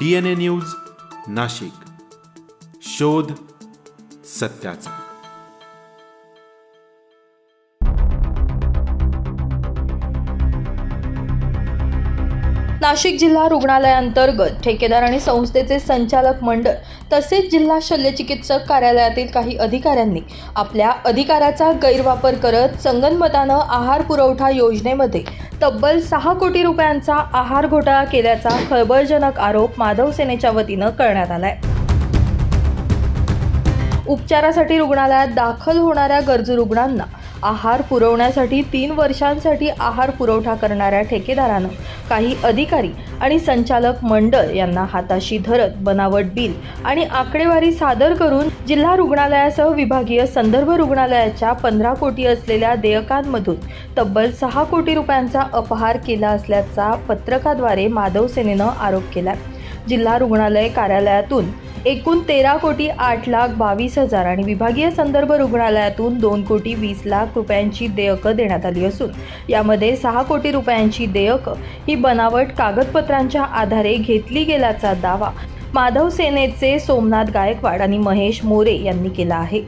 DNA news Nashik. शोध सत्याचा. नाशिक जिल्हा रुग्णालयाअंतर्गत ठेकेदार आणि संस्थेचे संचालक मंडळ तसेच जिल्हा शल्यचिकित्सक कार्यालयातील काही अधिकाऱ्यांनी आपल्या अधिकाराचा गैरवापर करत संगनमतानं आहार पुरवठा योजनेमध्ये तब्बल सहा कोटी रुपयांचा आहार घोटाळा केल्याचा खळबळजनक आरोप माधव सेनेच्या वतीनं करण्यात आलाय. उपचारासाठी रुग्णालयात दाखल होणाऱ्या गरजू रुग्णांना आहार पुरवण्यासाठी तीन वर्षांसाठी आहार पुरवठा करणाऱ्या ठेकेदारानं काही अधिकारी आणि संचालक मंडळ यांना हाताशी धरत बनावट बिल आणि आकडेवारी सादर करून जिल्हा रुग्णालयासह विभागीय संदर्भ रुग्णालयाच्या पंधरा कोटी असलेल्या देयकांमधून तब्बल सहा कोटी रुपयांचा अपहार केला असल्याचा पत्रकाद्वारे माधव सेनेनं आरोप केला जिल्हा रुग्णालय कार्यालयातून एकूण तेरा कोटी आठ लाख बावीस हजार आणि विभागीय संदर्भ रुग्णालयातून दोन कोटी वीस लाख रुपयांची देयकं देण्यात आली असून यामध्ये सहा कोटी रुपयांची देयकं ही बनावट कागदपत्रांच्या आधारे घेतली गेल्याचा दावा माधव सेनेचे सोमनाथ गायकवाड आणि महेश मोरे यांनी केला आहे.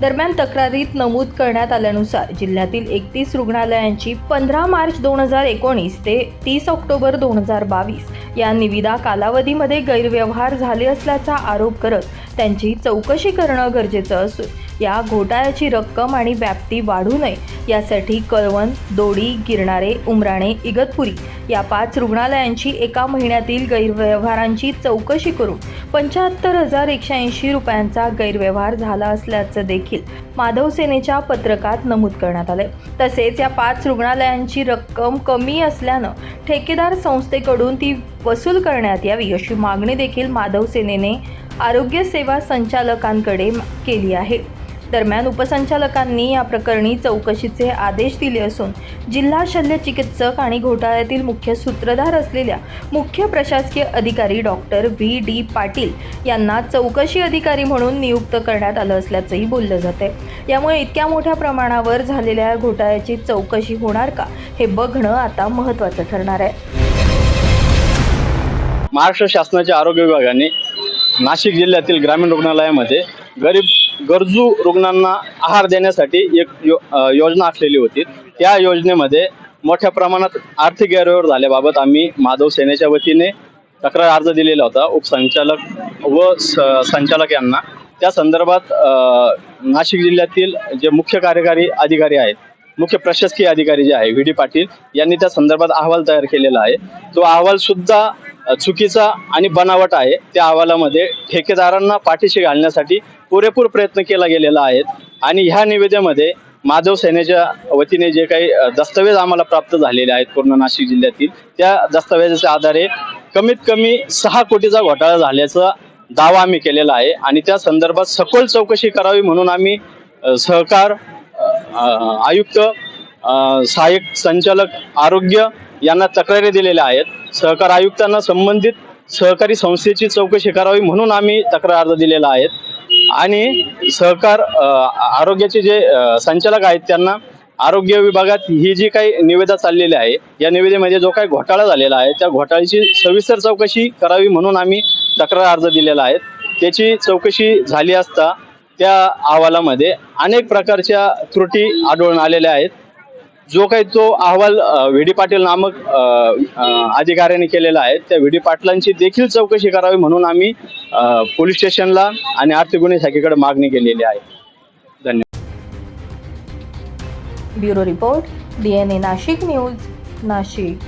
दरम्यान तक्रारीत नमूद करण्यात आल्यानुसार जिल्ह्यातील एकतीस रुग्णालयांची पंधरा मार्च दोन हजार एकोणीस ते तीस ऑक्टोबर दोन हजार बावीस या निविदा कालावधीमध्ये गैरव्यवहार झाले असल्याचा आरोप करत त्यांची चौकशी करणं गरजेचं असून या घोटाळ्याची रक्कम आणि व्याप्ती वाढू नये यासाठी कळवण दोडी गिरणारे उमराणे इगतपुरी या पाच रुग्णालयांची एका महिन्यातील गैरव्यवहारांची चौकशी करून पंच्याहत्तर हजार एकशे ऐंशी रुपयांचा गैरव्यवहार झाला असल्याचं देखील माधव सेनेच्या पत्रकात नमूद करण्यात आले तसेच या पाच रुग्णालयांची रक्कम कमी असल्यानं ठेकेदार संस्थेकडून ती वसूल करण्यात यावी अशी मागणी देखील माधव सेनेने आरोग्य सेवा संचालकांकडे केली आहे. दरम्यान उपसंचालकांनी या प्रकरणी चौकशीचे आदेश दिले असून जिल्हा शल्य चिकित्सक आणि घोटाळ्यातील मुख्य सूत्रधार असलेल्या मुख्य प्रशासकीय अधिकारी डॉक्टर व्ही डी पाटील यांना चौकशी अधिकारी म्हणून नियुक्त करण्यात आलं असल्याचंही बोललं जाते यामुळे इतक्या मोठ्या प्रमाणावर झालेल्या घोटाळ्याची चौकशी होणार का हे बघणं आता महत्त्वाचं ठरणार आहे. महाराष्ट्र शासनाच्या आरोग्य विभागाने नाशिक जिल्ह्यातील ग्रामीण रुग्णालयामध्ये गरीब गरजू रुग्णांना आहार देण्यासाठी एक यो योजना आखलेली होती. त्या योजनेमध्ये मोठ्या प्रमाणात आर्थिक गैरव्यवहार झाल्याबाबत आम्ही माधव सेनेच्या वतीने तक्रार अर्ज दिलेला होता. उपसंचालक व स संचालक यांना. त्या संदर्भात नाशिक जिल्ह्यातील जे मुख्य कार्यकारी अधिकारी आहेत मुख्य प्रशासकीय अधिकारी जे आहे व्ही डी पाटील यांनी त्या संदर्भात अहवाल तयार केलेला आहे. तो अहवाल सुद्धा चुकीचा आणि बनावट आहे. त्या अहवालामध्ये ठेकेदारांना पाठीशी घालण्यासाठी पुरेपूर प्रयत्न केला गेलेला आहे आणि ह्या निवेदेमध्ये माधव सेनेच्या वतीने जे काही दस्तावेज आम्हाला प्राप्त झालेले आहेत पूर्ण नाशिक जिल्ह्यातील त्या दस्तावेजाच्या आधारे कमीत कमी सहा कोटीचा घोटाळा झाल्याचा दावा आम्ही केलेला आहे आणि त्या संदर्भात सखोल चौकशी करावी म्हणून आम्ही सहकार आयुक्त सहाय्यक संचालक आरोग्य यांना तक्रारी दिलेल्या आहेत. सहकार आयुक्तांना संबंधित सहकारी संस्थेची चौकशी करावी म्हणून आम्ही तक्रार अर्ज दिलेला आहे. आणि सहकार आरोग्याचे जे संचालक आहेत त्यांना आरोग्य विभागात ही जी काही निवेदा चाललेली आहे या निवेदेमध्ये जो काही घोटाळा झालेला आहे त्या घोटाळ्याची सविस्तर चौकशी करावी म्हणून आम्ही तक्रार अर्ज दिलेला आहे. त्याची चौकशी झाली असता त्या अहवालामध्ये अनेक प्रकारच्या त्रुटी आढळून आलेल्या आहेत. जो काही तो अहवाल व्ही डी पाटील नामक अधिकाऱ्याने अधिकाऱ्यांनी केलेला आहे त्या व्ही डी पाटलांची देखील चौकशी करावी म्हणून आम्ही पोलीस स्टेशनला आणि आर्थिक गुन्हे शाखेकडे मागणी केलेली आहे. धन्यवाद. Bureau report DNA Nashik news Nashik.